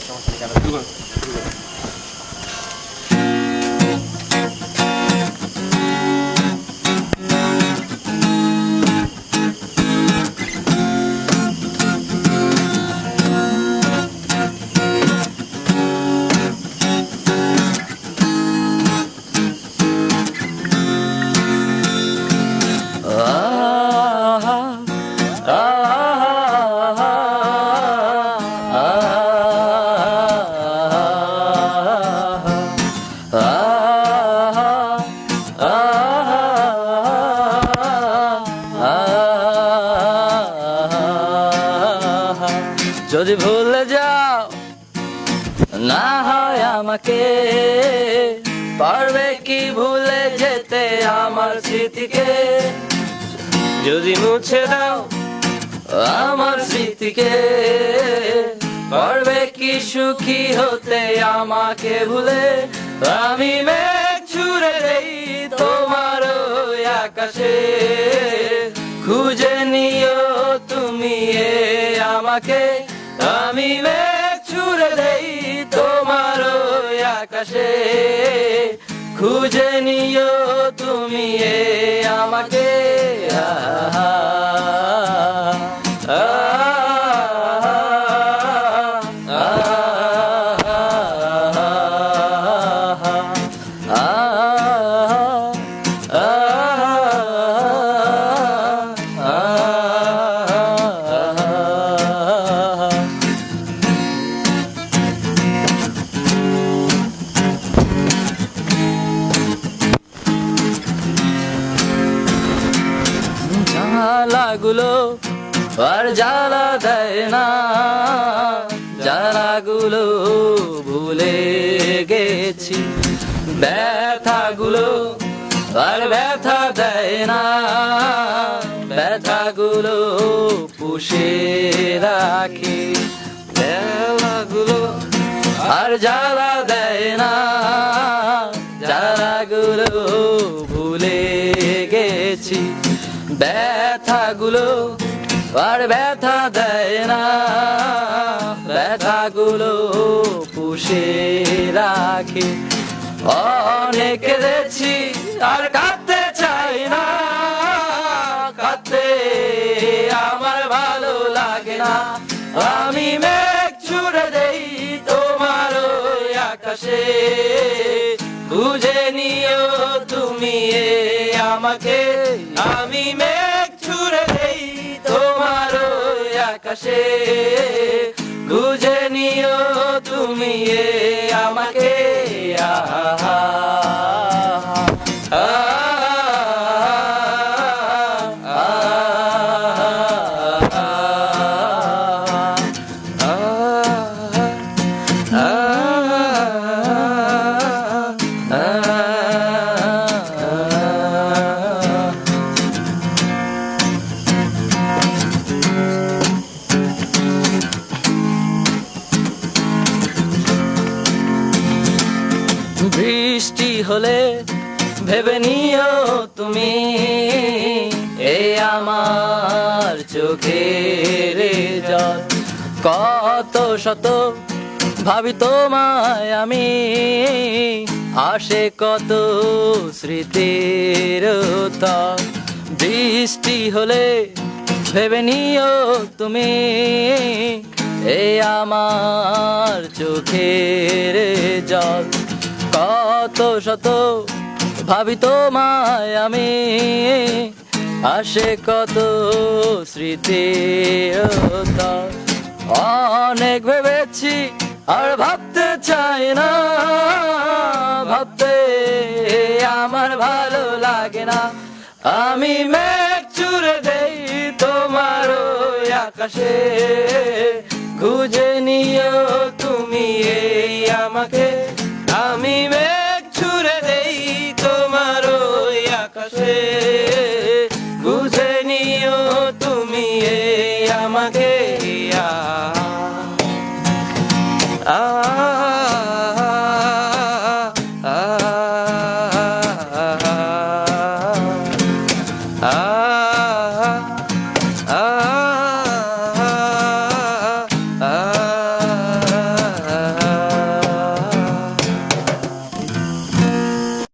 সমস্যা নেই যদি ভুলে যাও, না হয় আমাকে। পারবে কি ভুলে যেতে আমার স্মৃতিকে? যদি মুছে দাও আমার স্মৃতিকে, পারবে কি সুখী হতে আমাকে ভুলে? আমি মেঘ ছুড়ে দেই তোমার আকাশে। খুঁজে নিও তুমি আমাকে। আমি মেঘ ছুড়ে দেই তোমার আকাশে। খুঁজে নিও তুমি আমাকে। আহা, জানালাগুলো আর জ্বালা দেয় না। জ্বালাগুলো ভুলে গেছি। ব্যথাগুলো আর ব্যথা দেয় না। ব্যথাগুলো পুষে রাখি। বেলাগুলো আর জ্বালা দেয় না। জ্বালাগুলো ভুলে গেছি। ব্যথাগুলো আর ব্যথা দেয় না। ব্যথাগুলো পুষে রাখি। অনেক কেঁদেছি আর কাঁদতে চাই না। কাঁদতে আমার ভালো লাগে না। আমি মেঘ ছুড়ে দেই তোমার আকাশে। বুঝে নিও তুমি আমাকে আমি মেঘ ছুড়ে দেই তোমার আকাশে। বুঝে নিও তুমি বৃষ্টি হলে ভেবে নিও তুমি এই আমার চোখের জল। কত শত ভাবি তোমায় আমি, আসে কত স্মৃতির বৃষ্টি হলে ভেবে নিও তুমি এই আমার জল কত শত ভাবি তোমায় আমি। আসে কত স্মৃতি অনেক ভেবেছি আর ভাবতে চাই না। ভাবতে আমার ভালো লাগে না। আমি মেঘ চুরে দেই তোমার আকাশে। খুঁজে নিও passer.